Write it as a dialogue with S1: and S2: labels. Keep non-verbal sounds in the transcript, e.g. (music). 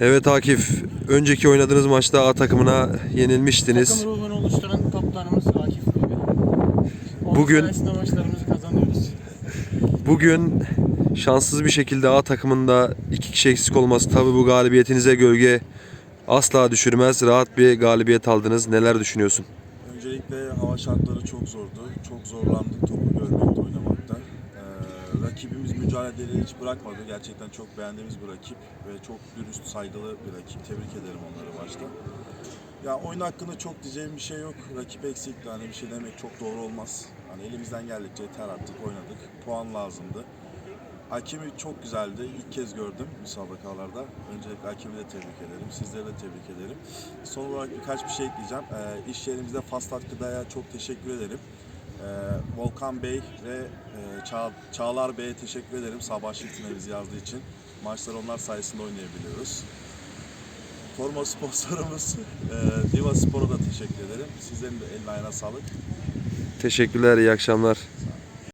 S1: Evet Akif, önceki oynadığınız maçta A takımına yenilmiştiniz.
S2: Takım ruhunu oluşturan kaptanımız Akif
S1: Bugün-
S2: maçlarımızı kazanıyoruz.
S1: Bugün şanssız bir şekilde A takımında iki kişi eksik olması tabi bu galibiyetinize gölge asla düşürmez. Rahat bir galibiyet aldınız. Neler düşünüyorsun?
S3: Öncelikle hava şartları çok zordu. Çok zorlandık topu görmekte, oynamakta. Rakibimiz mücadeleyi hiç bırakmadı. Gerçekten çok beğendiğimiz bir rakip ve çok dürüst, saygılı bir rakip. Tebrik ederim onları başta. Ya oyun hakkında çok diyeceğim bir şey yok. Rakip eksikti. Hani bir şey demek çok doğru olmaz. Hani elimizden geldikçe yeter attık, oynadık. Puan lazımdı. Hakimi çok güzeldi. İlk kez gördüm müsabakalarda. Öncelikle hakimi de tebrik ederim. Sizleri de tebrik ederim. Son olarak birkaç bir şey ekleyeceğim. Ee, iş yerimizde Fastat Gıda'ya çok teşekkür ederim. Ee, Volkan Bey ve e, Ça- Çağlar Bey'e teşekkür ederim. Sabah şiftine bizi yazdığı için. Maçları onlar sayesinde oynayabiliyoruz. Forma sponsorumuz (laughs) e, Diva Spor'a da teşekkür ederim. Sizlerin de eline ayağına sağlık.
S1: Teşekkürler, iyi akşamlar.